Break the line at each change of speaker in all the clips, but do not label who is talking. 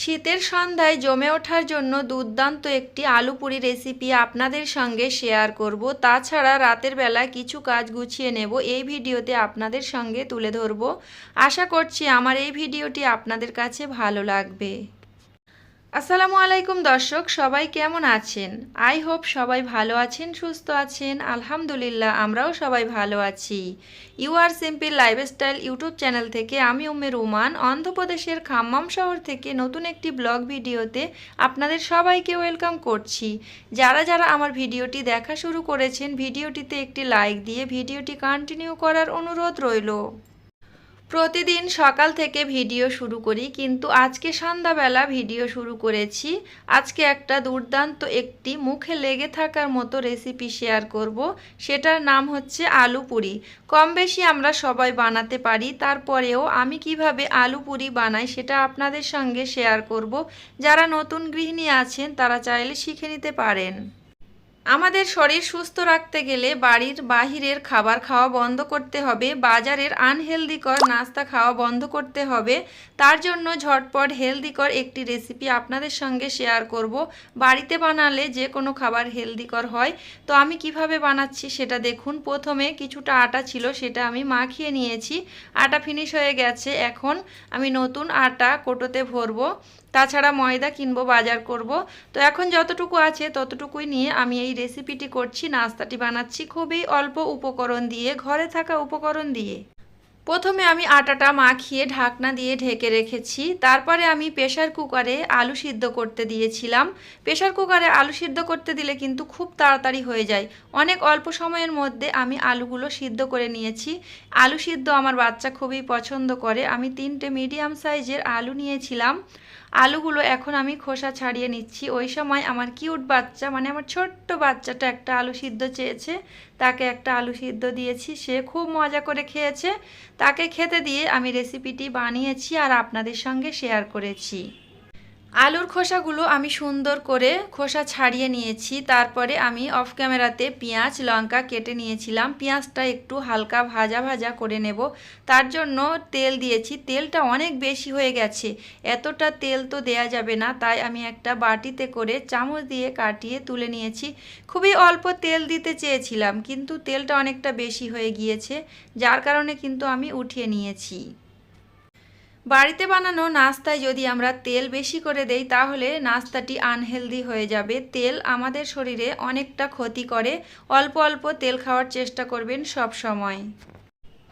শীতের সন্ধ্যায় জমে ওঠার জন্য দুর্দান্ত একটি আলু পুরি রেসিপি আপনাদের সঙ্গে শেয়ার করব। তাছাড়া রাতের বেলা কিছু কাজ গুছিয়ে নেব। এই ভিডিওতে আপনাদের সঙ্গে তুলে ধরব। আশা করছি আমার এই ভিডিওটি আপনাদের কাছে ভালো লাগবে। আসসালামু আলাইকুম দর্শক, সবাই কেমন আছেন? আই হোপ সবাই ভালো আছেন, সুস্থ আছেন। আলহামদুলিল্লাহ, আমরাও সবাই ভালো আছি। You are simple lifestyle YouTube channel থেকে আমি উম্মে রুমান, অন্ধ্রপ্রদেশের খাম্মাম শহর থেকে নতুন একটি ব্লগ ভিডিওতে আপনাদের সবাইকে ওয়েলকাম করছি। যারা যারা আমার ভিডিওটি দেখা শুরু করেছেন, ভিডিওটিতে একটি লাইক দিয়ে ভিডিওটি কন্টিনিউ করার অনুরোধ রইল। প্রতিদিন সকাল থেকে ভিডিও শুরু করি, কিন্তু আজকে সন্ধ্যাবেলা ভিডিও শুরু করেছি। আজকে একটা দুর্দান্ত একটি মুখে লেগে থাকার মতো রেসিপি শেয়ার করব। সেটার নাম হচ্ছে আলু পুরি। কম বেশি আমরা সবাই বানাতে পারি, তারপরেও আমি কীভাবে আলু পুরি বানাই সেটা আপনাদের সঙ্গে শেয়ার করব। যারা নতুন গৃহিণী আছেন, তারা চাইলে শিখে নিতে পারেন। আমাদের শরীর সুস্থ রাখতে গেলে বাড়ির বাহিরের খাবার খাওয়া বন্ধ করতে হবে, বাজারের আনহেলদিকর নাস্তা খাওয়া বন্ধ করতে হবে। তার জন্য ঝটপট হেলদিকর একটি রেসিপি আপনাদের সঙ্গে শেয়ার করব। বাড়িতে বানালে যে কোনো খাবার হেলদিকর হয়। তো আমি কীভাবে বানাচ্ছি সেটা দেখুন। প্রথমে কিছুটা আটা ছিল, সেটা আমি মাখিয়ে নিয়েছি। আটা ফিনিশ হয়ে গেছে। এখন আমি নতুন আটা কোটোতে ভরবো। তাছাড়া ময়দা কিনবো, বাজার করব। তো এখন যতটুকু আছে ততটুকুই নিয়ে আমি এই রেসিপিটি করছি, নাস্তাটি বানাচ্ছি খুবই অল্প উপকরণ দিয়ে, ঘরে থাকা উপকরণ দিয়ে। প্রথমে আমি আটাটা মাখিয়ে ঢাকনা দিয়ে ঢেকে রেখেছি। তারপরে আমি প্রেশার কুকারে আলু সিদ্ধ করতে দিয়েছিলাম। প্রেশার কুকারে আলু সিদ্ধ করতে দিলে কিন্তু খুব তাড়াতাড়ি হয়ে যায়। অনেক অল্প সময়ের মধ্যে আমি আলুগুলো সিদ্ধ করে নিয়েছি। আলু সিদ্ধ আমার বাচ্চা খুবই পছন্দ করে। আমি তিনটে মিডিয়াম সাইজের আলু নিয়েছিলাম। আলুগুলো এখন আমি খোসা ছাড়িয়ে নিচ্ছি। ওই সময় আমার কিউট বাচ্চা মানে আমার ছোট্ট বাচ্চাটা একটা আলু সিদ্ধ চেয়েছে। তাকে একটা আলু সিদ্ধ দিয়েছি, সে খুব মজা করে খেয়েছে। তাকে খেতে দিয়ে আমি রেসিপিটি বানিয়েছি আর আপনাদের সঙ্গে শেয়ার করেছি। আলুর খোসাগুলো আমি সুন্দর করে খোসা ছাড়িয়ে নিয়েছি। তারপরে আমি অফ ক্যামেরাতে পেঁয়াজ, লঙ্কা কেটে নিয়েছিলাম। পেঁয়াজটা একটু হালকা ভাজা ভাজা করে নেব। তার জন্য তেল দিয়েছি। তেলটা অনেক বেশি হয়ে গেছে। এতটা তেল তো দেয়া যাবে না। তাই আমি একটা বাটিতে করে চামচ দিয়ে কাটিয়ে তুলে নিয়েছি। খুবই অল্প তেল দিতে চেয়েছিলাম, কিন্তু তেলটা অনেকটা বেশি হয়ে গিয়েছে। যার কারণে কিন্তু আমি উঠিয়ে নিয়েছি। বাড়িতে বানানো নাস্তায় যদি আমরা তেল বেশি করে দেই, তাহলে নাস্তাটি আনহেলদি হয়ে যাবে। তেল আমাদের শরীরে অনেকটা ক্ষতি করে। অল্প অল্প তেল খাওয়ার চেষ্টা করবেন সব সময়।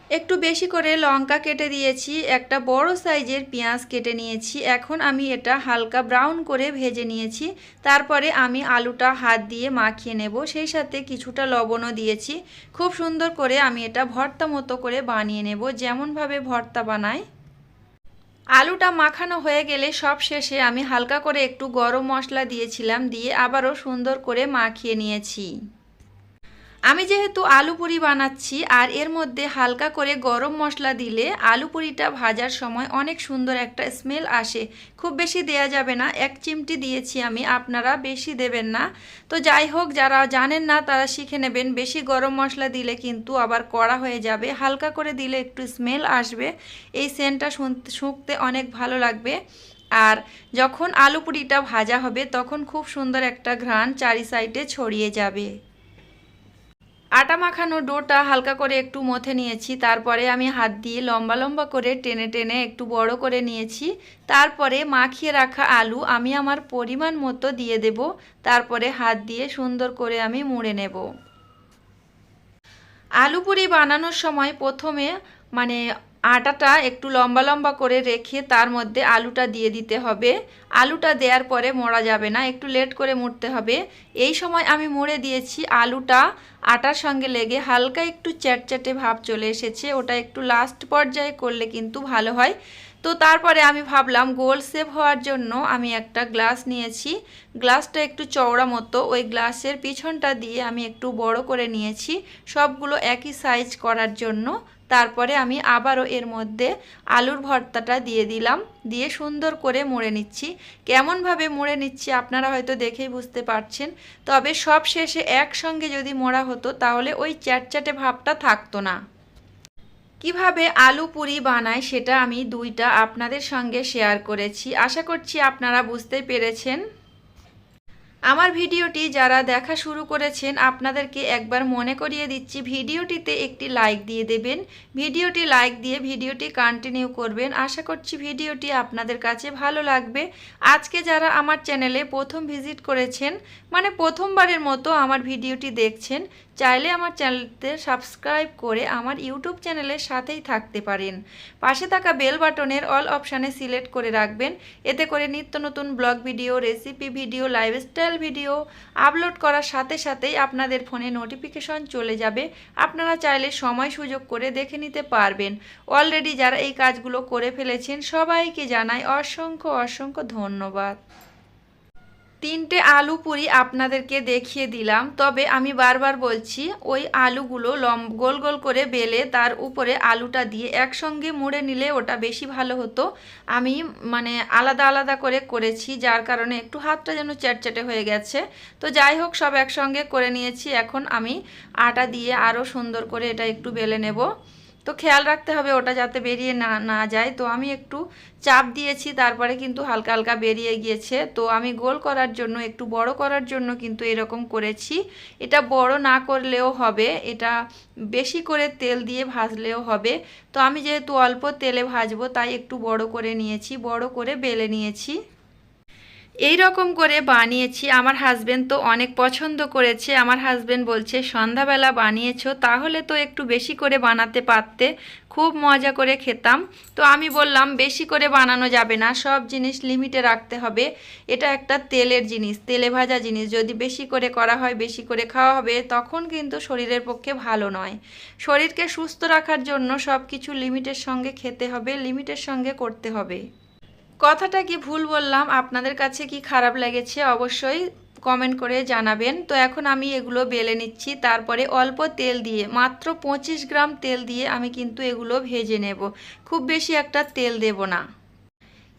একটু বেশি করে লঙ্কা কেটে দিয়েছি, একটা বড় সাইজের পেঁয়াজ কেটে নিয়েছি। এখন আমি এটা হালকা ব্রাউন করে ভেজে নিয়েছি। তারপরে আমি আলুটা হাত দিয়ে মাখিয়ে নেব। সেই সাথে কিছুটা লবণও দিয়েছি। খুব সুন্দর করে আমি এটা ভর্তা মতো করে বানিয়ে নেব। যেমনভাবে ভর্তা বানায়। আলুটা মাখানো হয়ে গেলে সব শেষে আমি হালকা করে একটু গরম মশলা দিয়েছিলাম, দিয়ে আবারও সুন্দর করে মাখিয়ে নিয়েছি। আমি যেহেতু আলু পুরি বানাচ্ছি আর এর মধ্যে হালকা করে গরম মশলা দিলে আলু পুরিটা ভাজার সময় অনেক সুন্দর একটা স্মেল আসে। খুব বেশি দেয়া যাবে না, এক চিমটি দিয়েছি আমি, আপনারা বেশি দেবেন না। তো যাই হোক, যারা জানেন না তারা শিখে নেবেন, বেশি গরম মশলা দিলে কিন্তু আবার কড়া হয়ে যাবে, হালকা করে দিলে একটু স্মেল আসবে, এই সেন্টটা শুঁকতে অনেক ভালো লাগবে। আর যখন আলু পুরিটা ভাজা হবে, তখন খুব সুন্দর একটা ঘ্রাণ চারি সাইডে ছড়িয়ে যাবে। আটা মাখানো ডোটা হালকা করে একটু মথে নিয়েছি, তারপরে আমি হাত দিয়ে লম্বা লম্বা করে টেনে টেনে একটু বড় করে নিয়েছি, তারপরে মাখিয়ে রাখা আলু আমি আমার পরিমাণ মতো দিয়ে দেব, তারপরে হাত দিয়ে সুন্দর করে আমি মুড়ে নেব। আলু পুরি বানানোর সময় প্রথমে মানে আটাটা একটু লম্বা লম্বা করে রেখে তার মধ্যে আলুটা দিয়ে দিতে হবে। আলুটা দেওয়ার পরে মোড়া যাবে না, একটু লেট করে মুড়তে হবে। এই সময় আমি মুড়ে দিয়েছি, আলুটা আটার সঙ্গে লেগে হালকা একটু চ্যাটচ্যাটে ভাব চলে এসেছে, ওটা একটু লাস্ট পর্যায়ে করলে কিন্তু ভালো হয়। তো তারপরে আমি ভাবলাম গোল সেভ হওয়ার জন্য আমি একটা গ্লাস নিয়েছি। গ্লাসটা একটু চওড়া মতো, ওই গ্লাসের পিছনটা দিয়ে আমি একটু বড় করে নিয়েছি, সবগুলো একই সাইজ করার জন্য। তারপরে আমি আবারও এর মধ্যে আলুর ভর্তাটা দিয়ে দিলাম, দিয়ে সুন্দর করে মুড়ে নিচ্ছি। কেমনভাবে মুড়ে নিচ্ছি আপনারা হয়তো দেখেই বুঝতে পারছেন, তবে সব শেষে একসঙ্গে যদি মোড়া হতো তাহলে ওই চ্যাটচ্যাটে ভাবটা থাকতো না। কীভাবে আলু পুরি বানায় সেটা আমি দুইটা আপনাদের সঙ্গে শেয়ার করেছি। আশা করছি আপনারা বুঝতে পেরেছেন। আমার ভিডিওটি যারা দেখা শুরু করেছেন, আপনাদেরকে একবার মনে করিয়ে দিচ্ছি, ভিডিওটিতে একটি লাইক দিয়ে দেবেন। ভিডিওটি লাইক দিয়ে ভিডিওটি কন্টিনিউ করবেন। আশা করছি ভিডিওটি আপনাদের কাছে ভালো লাগবে। আজকে যারা আমার চ্যানেলে প্রথম ভিজিট করেছেন মানে প্রথমবারের মতো আমার ভিডিওটি দেখছেন চাইলে আমার চ্যানেলতে সাবস্ক্রাইব করে আমার ইউটিউব চ্যানেলের সাথেই থাকতে পারেন। পাশে থাকা বেল বাটনের অল অপশানে সিলেক্ট করে রাখবেন। এতে করে নিত্য নতুন blog video, recipe video, lifestyle video upload করার সাথে সাথেই আপনাদের ফোনে নোটিফিকেশন চলে যাবে। আপনারা চাইলে সময় সুযোগ করে দেখে নিতে পারবেন। অলরেডি যারা এই কাজগুলো করে ফেলেছেন, সবাইকে জানাই অসংখ্য অসংখ্য ধন্যবাদ। তিনটে আলু পুরি আপনাদেরকে দেখিয়ে দিলাম, তবে আমি বারবার বলছি, ওই আলুগুলো লম গোল গোল করে বেলে তার উপরে আলুটা দিয়ে একসঙ্গে মুড়ে নিলে ওটা বেশি ভালো হতো। আমি মানে আলাদা আলাদা করে করেছি, যার কারণে একটু হাতটা যেন চ্যাটচ্যাটে হয়ে গেছে। তো যাই হোক, সব একসঙ্গে করে নিয়েছি। এখন আমি আটা দিয়ে আরও সুন্দর করে এটা একটু বেলে নেব। তো খেয়াল রাখতে হবে ওটা যাতে বেরিয়ে না না যায়। তো আমি একটু চাপ দিয়েছি, তারপরে কিন্তু হালকা হালকা বেরিয়ে গিয়েছে। তো আমি গোল করার জন্য, একটু বড় করার জন্য কিন্তু এরকম করেছি। এটা বড় না করলেও হবে, এটা বেশি করে তেল দিয়ে ভাজলেও হবে। তো আমি যেহেতু অল্প তেলে ভাজবো, তাই একটু বড় করে নিয়েছি, বড় করে বেলে নিয়েছি। এই রকম করে বানিয়েছি, আমার হাজবেন্ড তো অনেক পছন্দ করেছে, আমার হাজবেন্ড বলছে, সন্ধ্যাবেলা বানিয়েছো, তাহলে তো একটু বেশি করে বানাতে পারতে, খুব মজা করে খেতাম। তো আমি বললাম, বেশি করে বানানো যাবে না, সব জিনিস লিমিটে রাখতে হবে। এটা একটা তেলের জিনিস, তেলে ভাজা জিনিস, যদি বেশি করে করা হয়, বেশি করে খাওয়া হবে, তখন কিন্তু শরীরের পক্ষে ভালো নয়। শরীরকে সুস্থ রাখার জন্য সব কিছু লিমিটের সঙ্গে খেতে হবে লিমিটের সঙ্গে করতে হবে। কথাটা কি ভুল বললাম? আপনাদের কাছে কি খারাপ লেগেছে? অবশ্যই কমেন্ট করে জানাবেন। তো এখন আমি এগুলো বেলে নিচ্ছি। তারপরে অল্প তেল দিয়ে, মাত্র পঁচিশ গ্রাম তেল দিয়ে আমি কিন্তু এগুলো ভেজে নেব। খুব বেশি একটা তেল দেব না।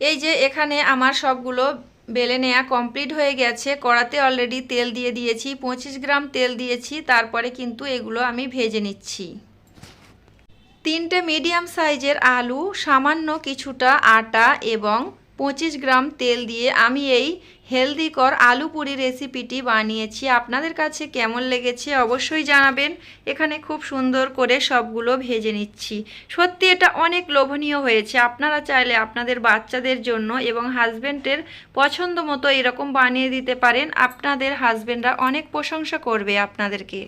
এই যে এখানে আমার সবগুলো বেলে নেওয়া কমপ্লিট হয়ে গেছে। কড়াতে অলরেডি তেল দিয়ে দিয়েছি, পঁচিশ গ্রাম তেল দিয়েছি। তারপরে কিন্তু এগুলো আমি ভেজে নিচ্ছি। তিনটে মিডিয়াম সাইজের আলু, সামান্য কিছুটা আটা এবং পঁচিশ গ্রাম তেল দিয়ে আমি এই হেলদিকর আলু পুরি রেসিপিটি বানিয়েছি। আপনাদের কাছে কেমন লেগেছে অবশ্যই জানাবেন। এখানে খুব সুন্দর করে সবগুলো ভেজে নিচ্ছি। সত্যি এটা অনেক লোভনীয় হয়েছে। আপনারা চাইলে আপনাদের বাচ্চাদের জন্য এবং হাজব্যান্ডের পছন্দ মতো এরকম বানিয়ে দিতে পারেন। আপনাদের হাজব্যান্ডরা অনেক প্রশংসা করবে আপনাদেরকে।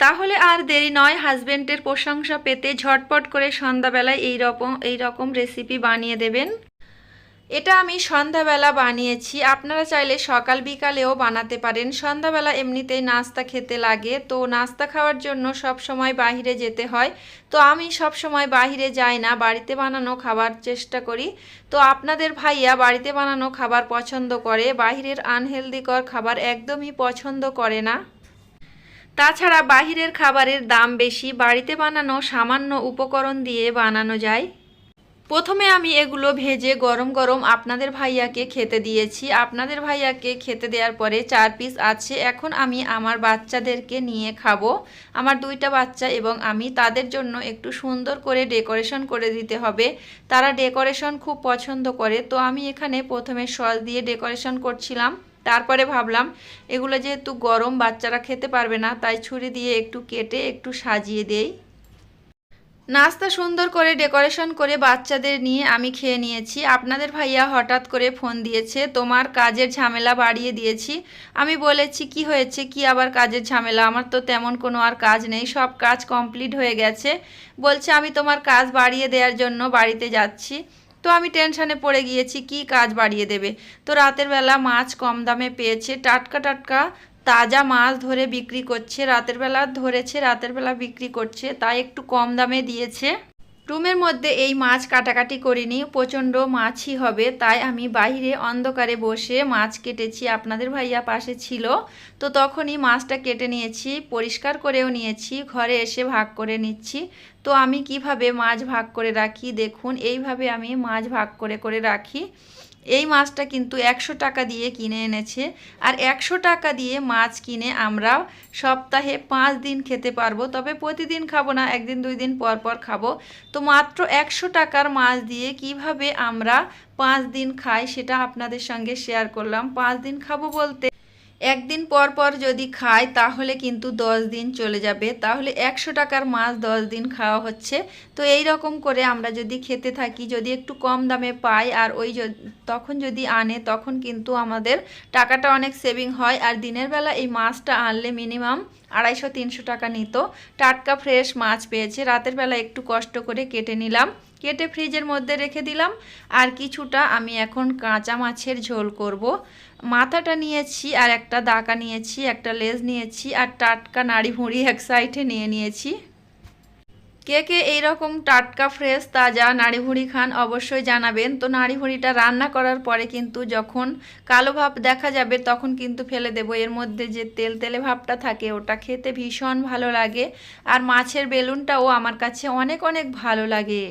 তাহলে আর দেরি নয় হাজব্যান্ডের প্রশংসা পেতে ঝটপট করে সন্ধ্যাবেলায় এই রকম এই রকম রেসিপি বানিয়ে দেবেন। এটা আমি সন্ধ্যাবেলা বানিয়েছি। আপনারা চাইলে সকাল বিকালেও বানাতে পারেন। সন্ধ্যাবেলা এমনিতেই নাস্তা খেতে লাগে। তো নাস্তা খাওয়ার জন্য সব সময় বাহিরে যেতে হয়। তো আমি সব সময় বাহিরে যাই না। বাড়িতে বানানো খাবার চেষ্টা করি। তো আপনাদের ভাইয়া বাড়িতে বানানো খাবার পছন্দ করে। বাহিরের আনহেলদিকর খাবার একদমই পছন্দ করে না। তাছাড়া বাহিরের খাবারের দাম বেশি, বাড়িতে বানানো সামান্য উপকরণ দিয়ে বানানো যায়। প্রথমে আমি এগুলো ভেজে গরম গরম আপনাদের ভাইয়াকে খেতে দিয়েছি। আপনাদের ভাইয়াকে খেতে দেওয়ার পরে চার পিস আছে। এখন আমি আমার বাচ্চাদেরকে নিয়ে খাব। আমার দুইটা বাচ্চা এবং আমি তাদের জন্য একটু সুন্দর করে ডেকোরেশন করে দিতে হবে। তারা ডেকোরেশন খুব পছন্দ করে। তো আমি এখানে প্রথমে সস দিয়ে ডেকোরেশন করছিলাম। তারপরে ভাবলাম, এগুলো যেহেতু গরম, বাচ্চারা খেতে পারবে না, তাই ছুরি দিয়ে একটু কেটে একটু সাজিয়ে দেই। নাস্তা সুন্দর করে ডেকোরেশন করে বাচ্চাদের নিয়ে আমি খেয়ে নিয়েছি। আপনাদের ভাইয়া হঠাৎ করে ফোন দিয়েছে, তোমার কাজের ঝামেলা বাড়িয়ে দিয়েছি। আমি বলেছি, কি হয়েছে? কি আবার কাজের ঝামেলা? আমার তো তেমন কোনো আর কাজ নেই, সব কাজ কমপ্লিট হয়ে গেছে। বলছে, আমি তোমার কাজ বাড়িয়ে দেওয়ার জন্য বাড়িতে যাচ্ছি। তো আমি টেনশানে পড়ে গিয়েছি, কি কাজ বাড়িয়ে দেবে? তো রাতের বেলা মাছ কম দামে পেয়েছে, টাটকা টাটকা তাজা মাছ ধরে বিক্রি করছে, রাতের বেলা ধরেছে, রাতের বেলা বিক্রি করছে, তাই একটু কম দামে দিয়েছে। রুমের মধ্যে এই মাছ কাটাকাটি করিনি, প্রচণ্ড মাছই হবে, তাই আমি বাইরে অন্ধকারে বসে মাছ কেটেছি, আপনাদের ভাইয়া পাশে ছিল, তো তখনই মাছটা কেটে নিয়েছি, পরিষ্কার করেও নিয়েছি, ঘরে এসে ভাগ করে নিচ্ছি, তো আমি কীভাবে মাছ ভাগ করে রাখি, দেখুন, এইভাবে আমি মাছ ভাগ করে করে রাখি। এই মাছটা কিন্তু একশো টাকা দিয়ে কিনে এনেছে। আর একশো টাকা দিয়ে মাছ কিনে আমরা সপ্তাহে পাঁচ দিন খেতে পারব। তবে প্রতিদিন খাব না, একদিন, দুই দিন পর পর খাব। তো মাত্র একশো টাকার মাছ দিয়ে কীভাবে আমরা পাঁচ দিন খাই সেটা আপনাদের সঙ্গে শেয়ার করলাম। পাঁচ দিন খাব বলতে একদিন পর পর যদি খাই তাহলে কিন্তু দশ দিন চলে যাবে। তাহলে একশো টাকার মাছ দশ দিন খাওয়া হচ্ছে। তো এই রকম করে আমরা যদি খেতে থাকি, যদি একটু কম দামে পাই আর ওই তখন যদি আনে, তখন কিন্তু আমাদের টাকাটা অনেক সেভিং হয়। আর দিনের বেলা এই মাছটা আনলে মিনিমাম আড়াইশো, তিনশো টাকা নিত। টাটকা ফ্রেশ মাছ পেয়েছে। রাতের বেলা একটু কষ্ট করে কেটে নিলাম। কেটে ফ্রিজের মধ্যে রেখে দিলাম। আর কিছুটা আমি এখন কাঁচা মাছের ঝোল করব। মাথাটা নিয়েছি আর একটা দাকা নিয়েছি, একটা লেজ নিয়েছি আর টাটকা নাড়ি ভুঁড়ি এক সাইডে নিয়ে নিয়েছি। কে কে এইরকম টাটকা, ফ্রেশ, তাজা নাড়ি ভুঁড়ি খান অবশ্যই জানাবেন। তো নাড়ি ভুঁড়িটা রান্না করার পরে কিন্তু যখন কালো ভাব দেখা যাবে তখন কিন্তু ফেলে দেবো। এর মধ্যে যে তেল তেলে ভাবটা থাকে ওটা খেতে ভীষণ ভালো লাগে। আর মাছের বেলুনটাও আমার কাছে অনেক অনেক ভালো লাগে।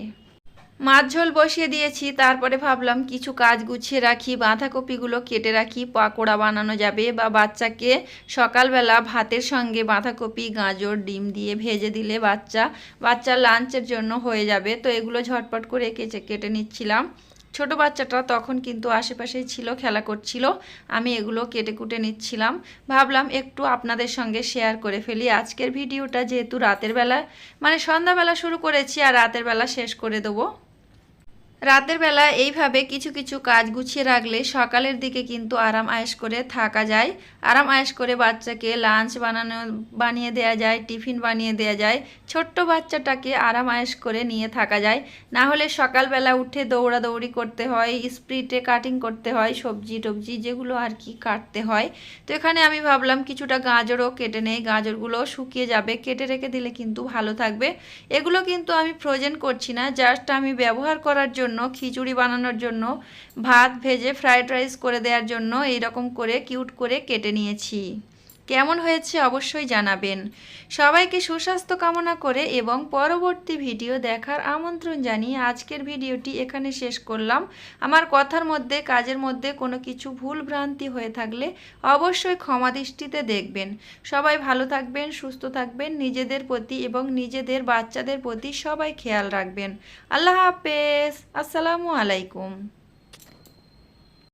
মাছ ঝোল বসিয়ে দিয়েছি, তারপরে ভাবলাম কিছু কাজ গুছিয়ে রাখি, বাঁধাকপিগুলো কেটে রাখি, পাকোড়া বানানো যাবে বা বাচ্চাকে সকালবেলা ভাতের সঙ্গে বাঁধাকপি, গাজর, ডিম দিয়ে ভেজে দিলে বাচ্চা বাচ্চার লাঞ্চের জন্য হয়ে যাবে। তো এগুলো ঝটপট করে কেচে, কেটে নিচ্ছিলাম। ছোট বাচ্চাটা তখন কিন্তু আশেপাশেই ছিল, খেলা করছিল। আমি এগুলো কেটে কুটে নিচ্ছিলাম। ভাবলাম একটু আপনাদের সঙ্গে শেয়ার করে ফেলি। আজকের ভিডিওটা যেহেতু রাতের বেলা মানে সন্ধ্যাবেলা শুরু করেছি আর রাতের বেলা শেষ করে দেবো। রাতের বেলা এইভাবে কিছু কিছু কাজ গুছিয়ে রাখলে সকালের দিকে কিন্তু আরাম আয়েশ করে থাকা যায়। আরাম আয়েশ করে বাচ্চাকে লাঞ্চ বানানো, বানিয়ে দেয়া যায়, টিফিন বানিয়ে দেয়া যায়। ছোট্ট বাচ্চাটাকে আরাম আয়েশ করে নিয়ে থাকা যায়। না হলে সকালবেলা উঠে দৌড়াদৌড়ি করতে হয় স্প্রিটে কাটিং করতে হয়, সবজি টবজি যেগুলো আর কি কাটতে হয়। তো এখানে আমি ভাবলাম কিছুটা গাজরও কেটে নেই, গাজরগুলো শুকিয়ে যাবে, কেটে রেখে দিলে কিন্তু ভালো থাকবে। এগুলো কিন্তু আমি ফ্রোজেন করছি না জাস্ট আমি ব্যবহার করার জন্য খিচুড়ি বানানোর জন্য, ভাত ভেজে ফ্রায়েড রাইস করে দেওয়ার জন্য এই রকম করে কিউট করে কেটে নিয়েছি। কেমন হয়েছে অবশ্যই জানাবেন। সবাইকে সুস্বাস্থ্য কামনা করে এবং পরবর্তী ভিডিও দেখার আমন্ত্রণ জানিয়ে আজকের ভিডিওটি এখানে শেষ করলাম। আমার কথার মধ্যে, কাজের মধ্যে কোনো কিছু ভুল ভ্রান্তি হয়ে থাকলে অবশ্যই ক্ষমা দৃষ্টিতে দেখবেন। সবাই ভালো থাকবেন, সুস্থ থাকবেন, নিজেদের প্রতি এবং নিজেদের বাচ্চাদের প্রতি সবাই খেয়াল রাখবেন। আল্লাহ হাফেজ। আসসালামু আলাইকুম।